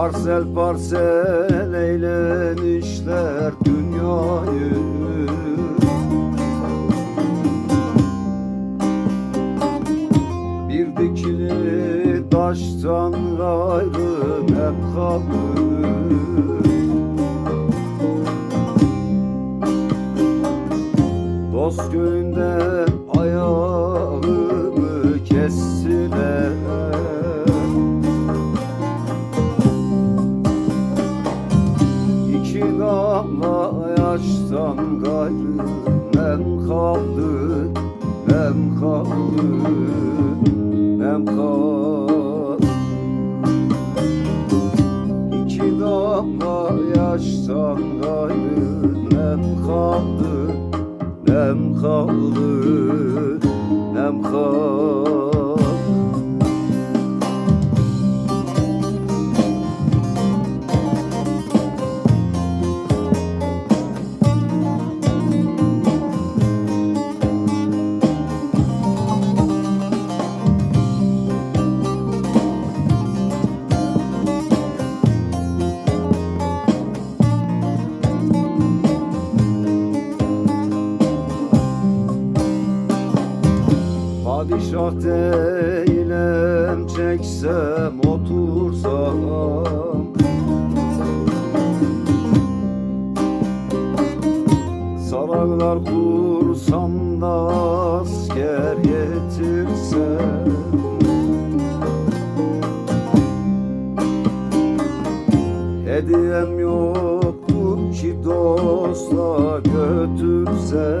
Parsel parsel eylemişler dünyayı. Bir dikili taştan gayrı hep kaldı. Dost köyünden nem kaldı Nem kaldı Nem kaldı. İki damla yaştan gayrı nem kaldı Nem kaldı Nem kaldı Padişah değilim çeksem otursam. Saraylar kursam da asker getirsem Hediyem yoktur ki dosta götürsem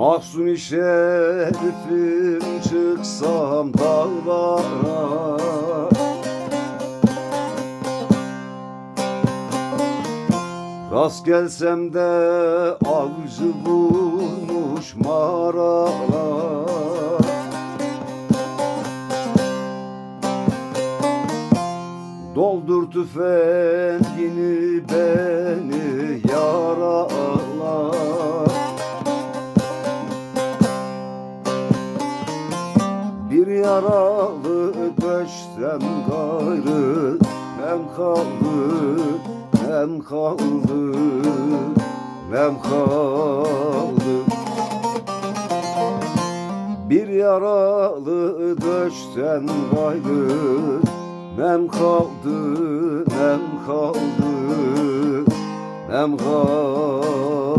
Mahzun şerifim çıksam dağlara. Rast gelsem de avcı bulmuş mağaralar. Doldur tüfeğini Bir yaralı döşten gayrı Nem kaldı, nem kaldı, nem kaldı. Bir yaralı döşten gayrı Nem kaldı, nem kaldı, nem kaldı